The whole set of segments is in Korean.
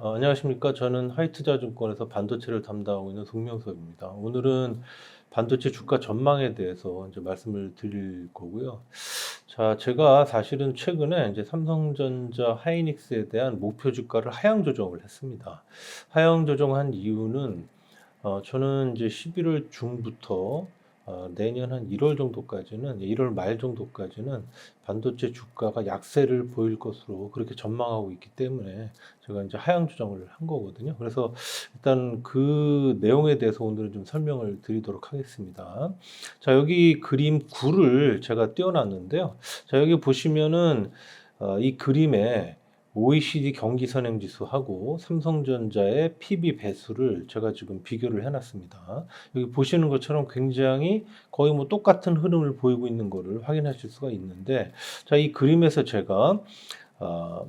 어, 안녕하십니까. 저는 하이투자증권에서 반도체를 담당하고 있는 송명섭입니다. 오늘은 반도체 주가 전망에 대해서 이제 말씀을 드릴 거고요. 자, 제가 사실은 최근에 이제 삼성전자 하이닉스에 대한 목표 주가를 하향 조정을 했습니다. 하향 조정한 이유는 어, 저는 이제 11월 중부터 어, 내년 한 1월 정도까지는 1월 말 정도까지는 반도체 주가가 약세를 보일 것으로 그렇게 전망하고 있기 때문에 제가 이제 하향 조정을 한 거거든요. 그래서 일단 그 내용에 대해서 오늘은 좀 설명을 드리도록 하겠습니다. 자, 여기 그림 9를 제가 띄워놨는데요. 자, 여기 보시면은 어, 이 그림에 OECD 경기 선행 지수하고 삼성전자의 PB 배수를 제가 지금 비교를 해놨습니다. 여기 보시는 것처럼 굉장히 거의 뭐 똑같은 흐름을 보이고 있는 것을 확인하실 수가 있는데, 자, 이 그림에서 제가 어,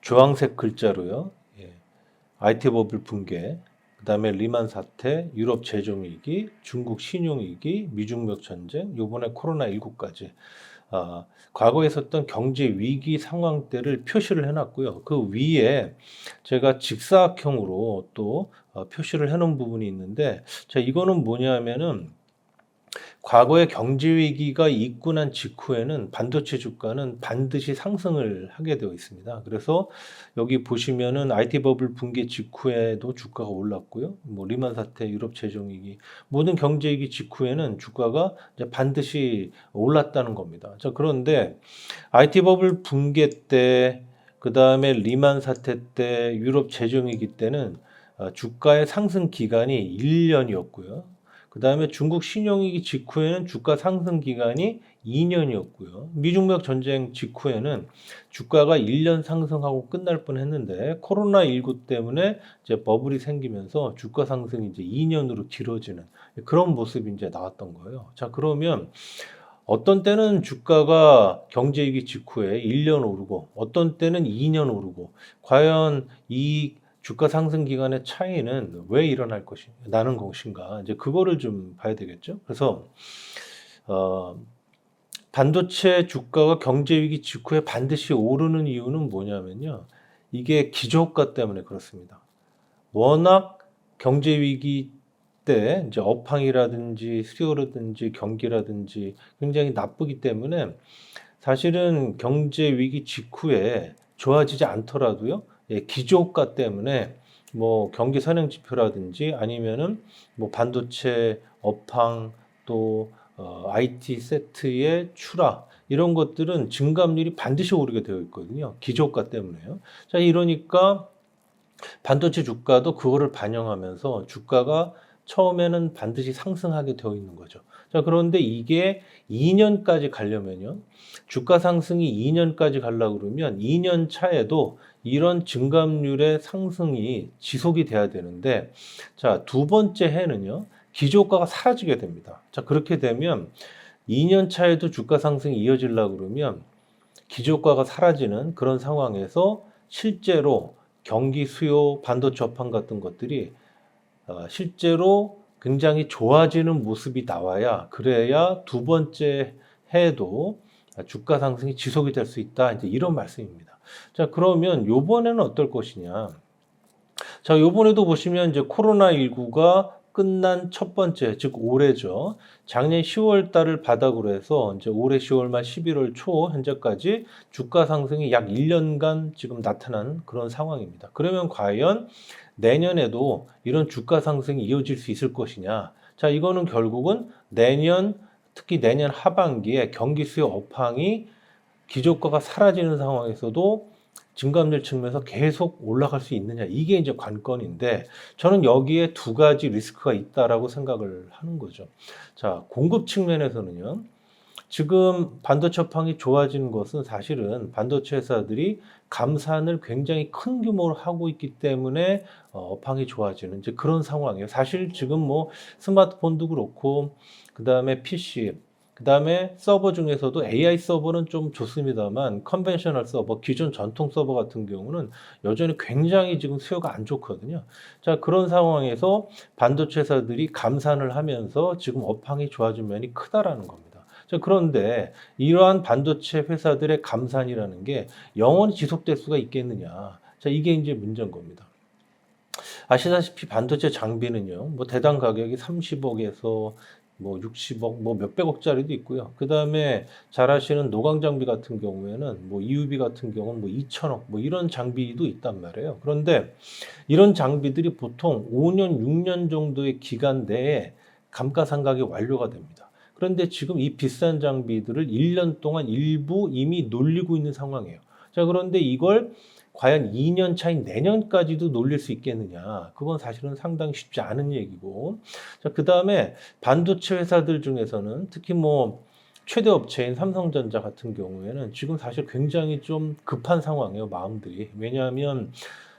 주황색 글자로요, 예, IT 버블 붕괴, 그 다음에 리만 사태, 유럽 제조 위기, 중국 신용 위기, 미중력 전쟁, 요번에 코로나 19까지 아, 과거에 있었던 경제 위기 상황 때를 표시를 해놨고요. 그 위에 제가 직사각형으로 또 어, 표시를 해놓은 부분이 있는데, 자, 이거는 뭐냐면은 과거에 경제 위기가 있고 난 직후에는 반도체 주가는 반드시 상승을 하게 되어 있습니다. 그래서 여기 보시면은 IT 버블 붕괴 직후에도 주가가 올랐고요. 뭐 리만 사태, 유럽 재정 위기 모든 경제 위기 직후에는 주가가 반드시 올랐다는 겁니다. 자, 그런데 IT 버블 붕괴 때 그 다음에 리만 사태 때 유럽 재정 위기 때는 어, 주가의 상승 기간이 1년이었고요. 그 다음에 중국 신용위기 직후에는 주가 상승 기간이 2년이었고요. 미중무역 전쟁 직후에는 주가가 1년 상승하고 끝날 뻔 했는데 코로나19 때문에 이제 버블이 생기면서 주가 상승이 이제 2년으로 길어지는 그런 모습이 이제 나왔던 거예요. 자, 그러면 어떤 때는 주가가 경제위기 직후에 1년 오르고 어떤 때는 2년 오르고 과연 이 주가 상승 기간의 차이는 왜 일어날 것이 나는 것인가 이제 그거를 좀 봐야 되겠죠. 그래서 어, 반도체 주가가 경제 위기 직후에 반드시 오르는 이유는 뭐냐면요. 이게 기저효과 때문에 그렇습니다. 워낙 경제 위기 때 이제 업황이라든지 수요라든지 경기라든지 굉장히 나쁘기 때문에 사실은 경제 위기 직후에 좋아지지 않더라도요. 예, 기저효과 때문에 뭐 경기 선행 지표라든지 아니면은 뭐 반도체 업황 또 어, IT 세트의 추락 이런 것들은 증감률이 반드시 오르게 되어 있거든요. 기저효과 때문에요. 자, 이러니까 반도체 주가도 그거를 반영하면서 주가가 처음에는 반드시 상승하게 되어 있는 거죠. 자, 그런데 이게 2년까지 가려면요. 주가 상승이 2년까지 가려고 그러면 2년 차에도 이런 증감률의 상승이 지속이 돼야 되는데 자, 두 번째 해는요. 기조가가 사라지게 됩니다. 자, 그렇게 되면 2년 차에도 주가 상승이 이어지려고 그러면 기조가가 사라지는 그런 상황에서 실제로 경기 수요 반도체 업황 같은 것들이 어, 실제로 굉장히 좋아지는 모습이 나와야 그래야 두 번째 해도 주가 상승이 지속이 될 수 있다. 이제 이런 말씀입니다. 자, 그러면 요번에는 어떨 것이냐? 자, 요번에도 보시면 이제 코로나19가 끝난 첫 번째, 즉 올해죠. 작년 10월 달을 바닥으로 해서 이제 올해 10월 말 11월 초 현재까지 주가 상승이 약 1년간 지금 나타난 그런 상황입니다. 그러면 과연 내년에도 이런 주가 상승이 이어질 수 있을 것이냐? 자, 이거는 결국은 내년 특히 내년 하반기에 경기 수요 업황이 기저가가 사라지는 상황에서도 증감률 측면에서 계속 올라갈 수 있느냐 이게 이제 관건인데 저는 여기에 두 가지 리스크가 있다라고 생각을 하는 거죠. 자 공급 측면에서는요. 지금 반도체 업황이 좋아지는 것은 사실은 반도체 회사들이 감산을 굉장히 큰 규모로 하고 있기 때문에 어, 업황이 좋아지는 이제 그런 상황이에요. 사실 지금 뭐 스마트폰도 그렇고 그 다음에 PC 그 다음에 서버 중에서도 AI 서버는 좀 좋습니다만 컨벤셔널 서버, 기존 전통 서버 같은 경우는 여전히 굉장히 지금 수요가 안 좋거든요. 자, 그런 상황에서 반도체 회사들이 감산을 하면서 지금 업황이 좋아진 면이 크다라는 겁니다. 자, 그런데 이러한 반도체 회사들의 감산이라는 게 영원히 지속될 수가 있겠느냐. 자, 이게 이제 문제인 겁니다. 아시다시피 반도체 장비는요, 뭐 대당 가격이 30억에서 뭐 60억, 뭐 몇백억짜리도 있고요. 그 다음에 잘 아시는 노광 장비 같은 경우에는 뭐 EUV 같은 경우는 뭐 2천억, 뭐 이런 장비도 있단 말이에요. 그런데 이런 장비들이 보통 5년, 6년 정도의 기간 내에 감가상각이 완료가 됩니다. 그런데 지금 이 비싼 장비들을 1년 동안 일부 이미 놀리고 있는 상황이에요. 자, 그런데 이걸 과연 2년 차인 내년까지도 놀릴 수 있겠느냐? 그건 사실은 상당히 쉽지 않은 얘기고. 자, 그 다음에 반도체 회사들 중에서는 특히 뭐 최대 업체인 삼성전자 같은 경우에는 지금 사실 굉장히 좀 급한 상황이에요, 마음들이. 왜냐하면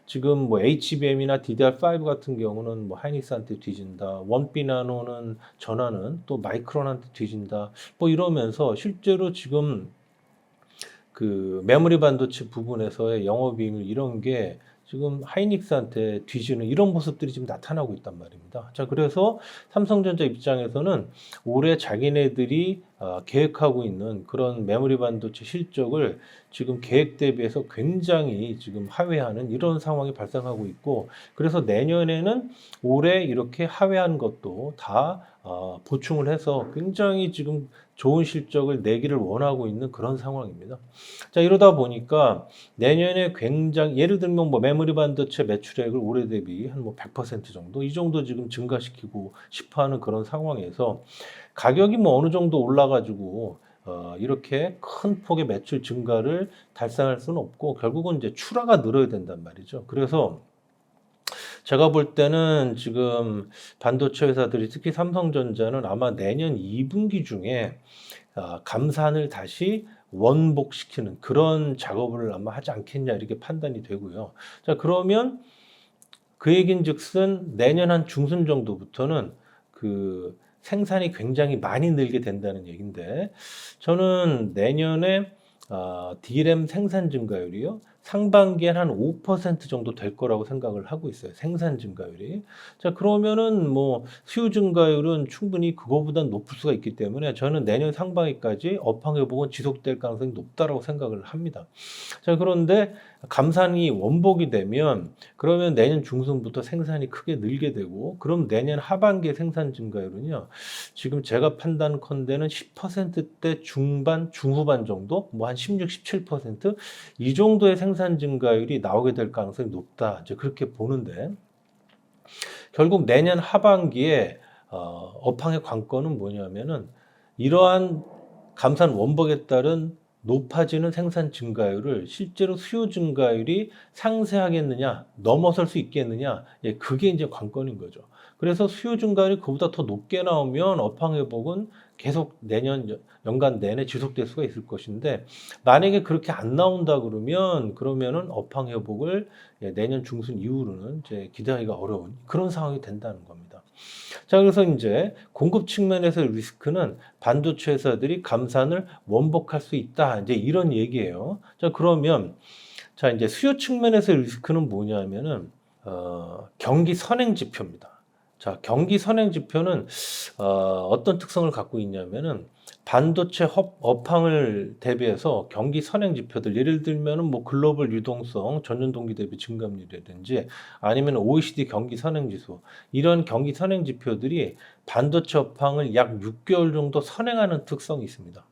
지금 뭐 HBM이나 DDR5 같은 경우는 뭐 하이닉스한테 뒤진다. 원비 나노는 전화는 또 마이크론한테 뒤진다. 뭐 이러면서 실제로 지금 그 메모리 반도체 부분에서의 영업이익률 이런 게 지금 하이닉스한테 뒤지는 이런 모습들이 지금 나타나고 있단 말입니다. 자, 그래서 삼성전자 입장에서는 올해 자기네들이 어, 계획하고 있는 그런 메모리 반도체 실적을 지금 계획 대비해서 굉장히 지금 하회하는 이런 상황이 발생하고 있고 그래서 내년에는 올해 이렇게 하회한 것도 다 어, 보충을 해서 굉장히 지금 좋은 실적을 내기를 원하고 있는 그런 상황입니다. 자, 이러다 보니까 내년에 굉장히 예를 들면 뭐 메모리 반도체 매출액을 올해 대비 한 뭐 100% 정도 이 정도 지금 증가시키고 싶어 하는 그런 상황에서 가격이 뭐 어느 정도 올라가지고 어, 이렇게 큰 폭의 매출 증가를 달성할 수는 없고 결국은 이제 출하가 늘어야 된단 말이죠. 그래서 제가 볼 때는 지금 반도체 회사들이 특히 삼성전자는 아마 내년 2분기 중에 아, 감산을 다시 원복시키는 그런 작업을 아마 하지 않겠냐 이렇게 판단이 되고요. 자, 그러면 그 얘긴 즉슨 내년 한 중순 정도부터는 그 생산이 굉장히 많이 늘게 된다는 얘기인데 저는 내년에 어, D램 생산 증가율이요. 상반기엔 한 5% 정도 될 거라고 생각을 하고 있어요. 생산 증가율이. 자, 그러면은 뭐 수요 증가율은 충분히 그거보다 높을 수가 있기 때문에 저는 내년 상반기까지 업황 회복은 지속될 가능성이 높다라고 생각을 합니다. 자, 그런데 감산이 원복이 되면 그러면 내년 중순부터 생산이 크게 늘게 되고 그럼 내년 하반기의 생산 증가율은요. 지금 제가 판단컨대는 10%대 중반, 중후반 정도, 뭐 한 16, 17%이 정도의 생산 증가율이 나오게 될 가능성이 높다. 이제 그렇게 보는데 결국 내년 하반기에 어, 업황의 관건은 뭐냐면은 이러한 감산 원복에 따른 높아지는 생산 증가율을 실제로 수요 증가율이 상쇄하겠느냐, 넘어설 수 있겠느냐, 예, 그게 이제 관건인 거죠. 그래서 수요 증가율이 그보다 더 높게 나오면 업황 회복은 계속 내년 연- 연간 내내 지속될 수가 있을 것인데 만약에 그렇게 안 나온다 그러면 그러면은 업황 회복을 예, 내년 중순 이후로는 이제 기대하기가 어려운 그런 상황이 된다는 겁니다. 자, 그래서 이제 공급 측면에서 리스크는 반도체 회사들이 감산을 원복할 수 있다. 이제 이런 얘기예요. 자, 그러면 자, 이제 수요 측면에서 리스크는 뭐냐면은 어, 경기 선행 지표입니다. 자, 경기 선행 지표는 어, 어떤 특성을 갖고 있냐면은 반도체 업, 업황을 대비해서 경기 선행 지표들 예를 들면은 뭐 글로벌 유동성 전년 동기 대비 증감률이라든지 아니면 OECD 경기 선행 지수 이런 경기 선행 지표들이 반도체 업황을 약 6개월 정도 선행하는 특성이 있습니다.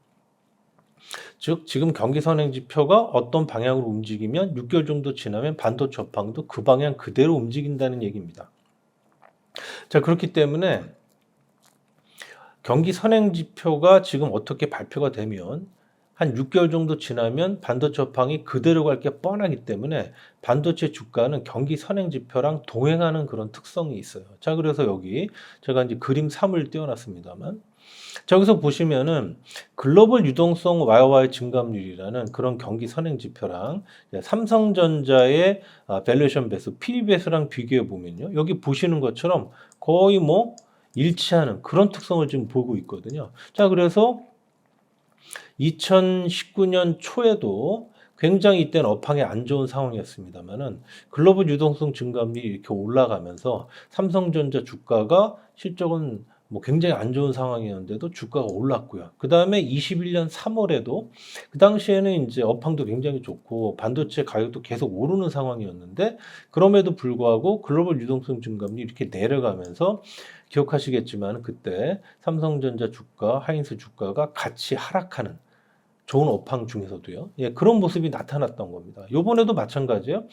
즉 지금 경기 선행 지표가 어떤 방향으로 움직이면 6개월 정도 지나면 반도체 업황도 그 방향 그대로 움직인다는 얘기입니다. 자, 그렇기 때문에 경기 선행 지표가 지금 어떻게 발표가 되면 한 6개월 정도 지나면 반도체 업황이 그대로 갈 게 뻔하기 때문에 반도체 주가는 경기 선행 지표랑 동행하는 그런 특성이 있어요. 자, 그래서 여기 제가 이제 그림 3을 띄워놨습니다만 자, 여기서 보시면은 글로벌 유동성 YOY 증감률이라는 그런 경기 선행 지표랑 삼성전자의 아, 밸류에이션 배수, PBS랑 비교해 보면요. 여기 보시는 것처럼 거의 뭐 일치하는 그런 특성을 지금 보고 있거든요. 자, 그래서 2019년 초에도 굉장히 이때는 업황이 안 좋은 상황이었습니다만은 글로벌 유동성 증감률이 이렇게 올라가면서 삼성전자 주가가 실적은 뭐 굉장히 안 좋은 상황이었는데도 주가가 올랐고요. 그 다음에 21년 3월에도 그 당시에는 이제 업황도 굉장히 좋고 반도체 가격도 계속 오르는 상황이었는데 그럼에도 불구하고 글로벌 유동성 증감이 이렇게 내려가면서 기억하시겠지만 그때 삼성전자 주가, 하인스 주가가 같이 하락하는 좋은 업황 중에서도요. 예, 그런 모습이 나타났던 겁니다. 요번에도 마찬가지예요.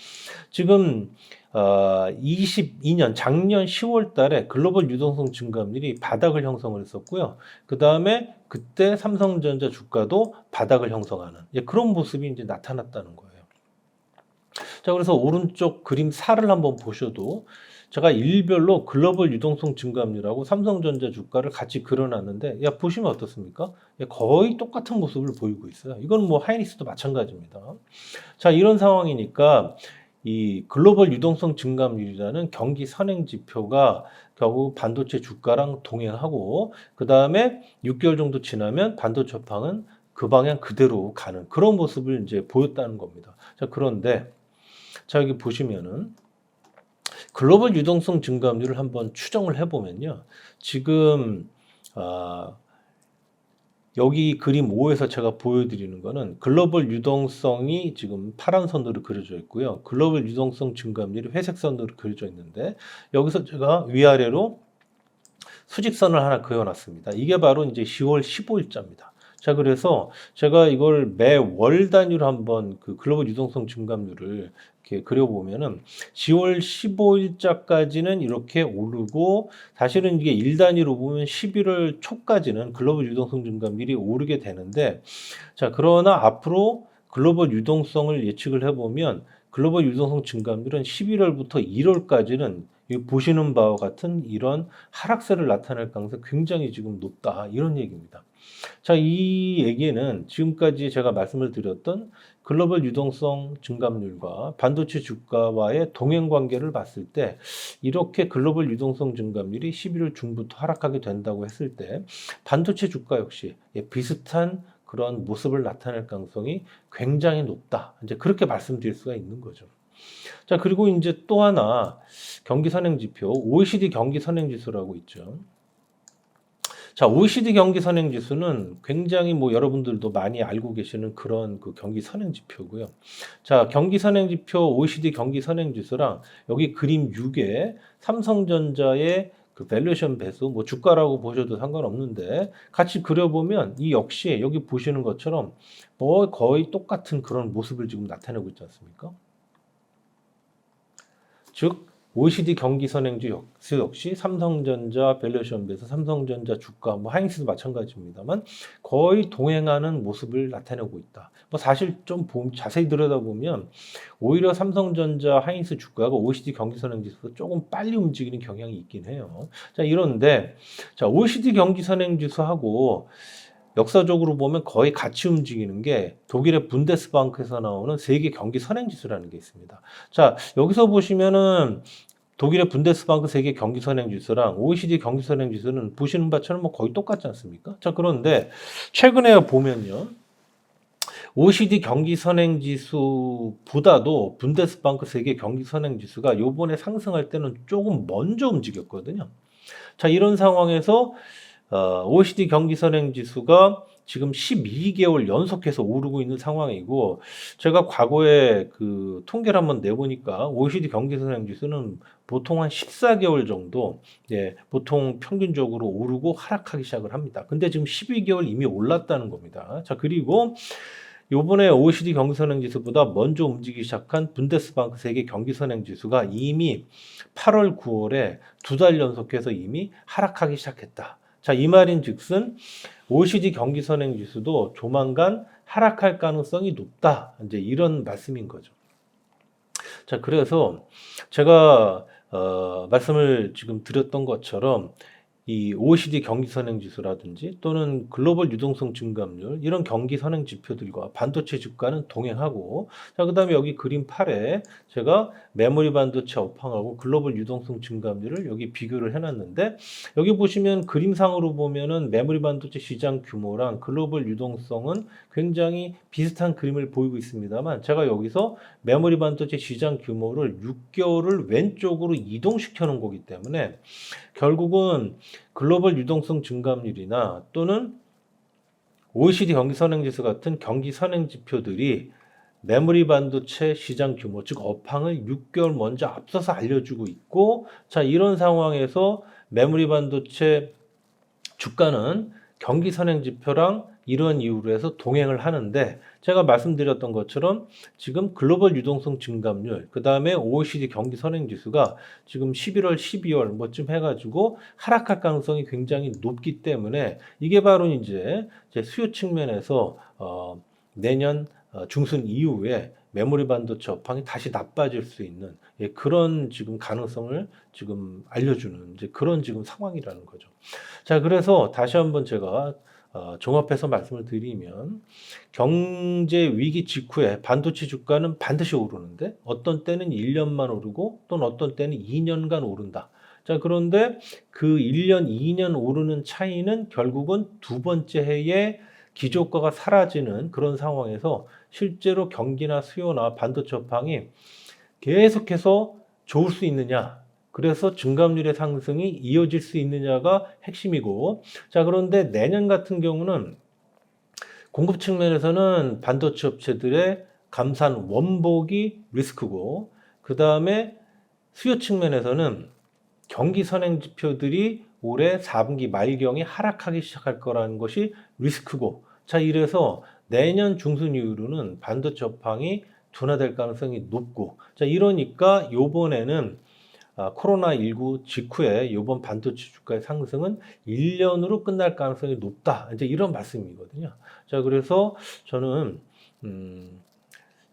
지금 어, 22년 작년 10월 달에 글로벌 유동성 증감률이 바닥을 형성을 했었고요. 그 다음에 그때 삼성전자 주가도 바닥을 형성하는 예, 그런 모습이 이제 나타났다는 거예요. 자, 그래서 오른쪽 그림 4를 한번 보셔도 제가 일별로 글로벌 유동성 증감률하고 삼성전자 주가를 같이 그려놨는데, 야, 보시면 어떻습니까? 야, 거의 똑같은 모습을 보이고 있어요. 이건 뭐 하이닉스도 마찬가지입니다. 자, 이런 상황이니까 이 글로벌 유동성 증감률이라는 경기 선행 지표가 결국 반도체 주가랑 동행하고 그 다음에 6개월 정도 지나면 반도체 업황은 그 방향 그대로 가는 그런 모습을 이제 보였다는 겁니다. 자, 그런데 자, 여기 보시면은 글로벌 유동성 증감률을 한번 추정을 해보면요. 지금, 아, 여기 그림 5에서 제가 보여드리는 거는 글로벌 유동성이 지금 파란 선으로 그려져 있고요. 글로벌 유동성 증감률이 회색 선으로 그려져 있는데 여기서 제가 위아래로 수직선을 하나 그어놨습니다. 이게 바로 이제 10월 15일자입니다. 자, 그래서 제가 이걸 매월 단위로 한번 그 글로벌 유동성 증감률을 이렇게 그려보면은 10월 15일자까지는 이렇게 오르고 사실은 이게 일 단위로 보면 11월 초까지는 글로벌 유동성 증감률이 오르게 되는데 자, 그러나 앞으로 글로벌 유동성을 예측을 해보면 글로벌 유동성 증감률은 11월부터 1월까지는 이 보시는 바와 같은 이런 하락세를 나타낼 가능성이 굉장히 지금 높다 이런 얘기입니다. 자, 이 얘기는 지금까지 제가 말씀을 드렸던 글로벌 유동성 증감률과 반도체 주가와의 동행 관계를 봤을 때 이렇게 글로벌 유동성 증감률이 11월 중부터 하락하게 된다고 했을 때 반도체 주가 역시 예, 비슷한 그런 모습을 나타낼 가능성이 굉장히 높다. 이제 그렇게 말씀드릴 수가 있는 거죠. 자, 그리고 이제 또 하나 경기 선행 지표 OECD 경기 선행 지수라고 있죠. 자, OECD 경기 선행 지수는 굉장히 뭐 여러분들도 많이 알고 계시는 그런 그 경기 선행 지표고요. 자, 경기 선행 지표 OECD 경기 선행 지수랑 여기 그림 6에 삼성전자의 그 밸류에이션 배수 뭐 주가라고 보셔도 상관없는데 같이 그려보면 이 역시 여기 보시는 것처럼 뭐 거의 똑같은 그런 모습을 지금 나타내고 있지 않습니까? 즉 OECD 경기 선행지 역시, 역시 삼성전자 밸류에이션 배에서 삼성전자 주가 뭐 하이닉스도 마찬가지입니다만 거의 동행하는 모습을 나타내고 있다. 뭐 사실 좀 보, 자세히 들여다보면 오히려 삼성전자 하이닉스 주가가 OECD 경기 선행지수보다 조금 빨리 움직이는 경향이 있긴 해요. 자 이런데 자 OECD 경기 선행지수하고 역사적으로 보면 거의 같이 움직이는 게 독일의 분데스방크에서 나오는 세계 경기 선행지수라는 게 있습니다. 자, 여기서 보시면은 독일의 분데스방크 세계 경기 선행 지수랑 OECD 경기 선행 지수는 보시는 바처럼 뭐 거의 똑같지 않습니까? 자, 그런데 최근에 보면요. OECD 경기 선행 지수보다도 분데스방크 세계 경기 선행 지수가 요번에 상승할 때는 조금 먼저 움직였거든요. 자, 이런 상황에서 어, OECD 경기 선행 지수가 지금 12개월 연속해서 오르고 있는 상황이고 제가 과거에 그 통계를 한번 내보니까 OECD 경기 선행 지수는 보통 한 14개월 정도 예, 보통 평균적으로 오르고 하락하기 시작을 합니다. 근데 지금 12개월 이미 올랐다는 겁니다. 자, 그리고 요번에 OECD 경기선행지수보다 먼저 움직이기 시작한 분데스방크 세계 경기선행지수가 이미 8월, 9월에 두 달 연속해서 이미 하락하기 시작했다. 자, 이 말인 즉슨 OECD 경기 선행 지수도 조만간 하락할 가능성이 높다. 이제 이런 말씀인 거죠. 자, 그래서 제가 어, 말씀을 지금 드렸던 것처럼 이 OECD 경기 선행 지수라든지 또는 글로벌 유동성 증감률 이런 경기 선행 지표들과 반도체 주가는 동행하고 자 그다음에 여기 그림 8에 제가 메모리 반도체 업황하고 글로벌 유동성 증감률을 여기 비교를 해 놨는데 여기 보시면 그림상으로 보면은 메모리 반도체 시장 규모랑 글로벌 유동성은 굉장히 비슷한 그림을 보이고 있습니다만 제가 여기서 메모리 반도체 시장 규모를 6개월을 왼쪽으로 이동시켜 놓은 거기 때문에 결국은 글로벌 유동성 증감률이나 또는 OECD 경기 선행지수 같은 경기 선행 지표들이 메모리 반도체 시장 규모, 즉 업황을 6개월 먼저 앞서서 알려주고 있고, 자 이런 상황에서 메모리 반도체 주가는 경기 선행 지표랑 이런 이유로 해서 동행을 하는데 제가 말씀드렸던 것처럼 지금 글로벌 유동성 증감률 그 다음에 OECD 경기 선행 지수가 지금 11월, 12월 뭐쯤 해가지고 하락할 가능성이 굉장히 높기 때문에 이게 바로 이제 제 수요 측면에서 어, 내년 어, 중순 이후에 메모리 반도체 업황이 다시 나빠질 수 있는 예, 그런 지금 가능성을 지금 알려주는 이제 그런 지금 상황이라는 거죠. 자, 그래서 다시 한번 제가 어, 종합해서 말씀을 드리면 경제 위기 직후에 반도체 주가는 반드시 오르는데 어떤 때는 1년만 오르고 또는 어떤 때는 2년간 오른다. 자, 그런데 그 1년, 2년 오르는 차이는 결국은 두 번째 해에 기조가가 사라지는 그런 상황에서 실제로 경기나 수요나 반도체 업황이 계속해서 좋을 수 있느냐. 그래서 증감률의 상승이 이어질 수 있느냐가 핵심이고, 자, 그런데 내년 같은 경우는 공급 측면에서는 반도체 업체들의 감산 원복이 리스크고, 그 다음에 수요 측면에서는 경기 선행 지표들이 올해 4분기 말경에 하락하기 시작할 거라는 것이 리스크고, 자, 이래서 내년 중순 이후로는 반도체 업황이 둔화될 가능성이 높고, 자, 이러니까 요번에는 아, 코로나19 직후에 이번 반도체 주가의 상승은 1년으로 끝날 가능성이 높다. 이제 이런 말씀이거든요. 자, 그래서 저는, 음,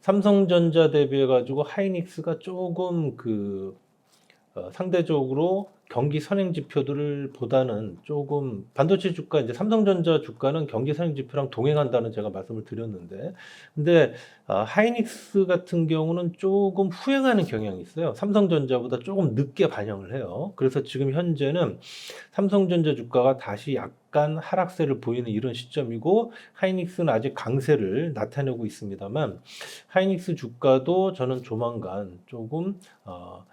삼성전자 대비해가지고 하이닉스가 조금 그, 어, 상대적으로 경기 선행 지표들을 보다는 조금 반도체 주가 이제 삼성전자 주가는 경기 선행 지표랑 동행한다는 제가 말씀을 드렸는데 근데 아, 하이닉스 같은 경우는 조금 후행하는 경향이 있어요. 삼성전자보다 조금 늦게 반영을 해요. 그래서 지금 현재는 삼성전자 주가가 다시 약간 하락세를 보이는 이런 시점이고 하이닉스는 아직 강세를 나타내고 있습니다만 하이닉스 주가도 저는 조만간 조금 어,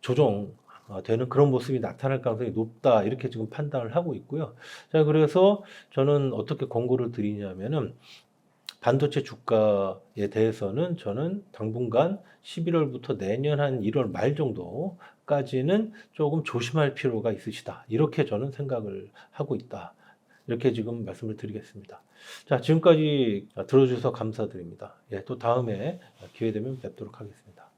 조정 어, 되는 그런 모습이 나타날 가능성이 높다 이렇게 지금 판단을 하고 있고요. 자 그래서 저는 어떻게 권고를 드리냐면은 반도체 주가에 대해서는 저는 당분간 11월부터 내년 한 1월 말 정도까지는 조금 조심할 필요가 있으시다. 이렇게 저는 생각을 하고 있다. 이렇게 지금 말씀을 드리겠습니다. 자, 지금까지 들어주셔서 감사드립니다. 예, 또 다음에 기회 되면 뵙도록 하겠습니다.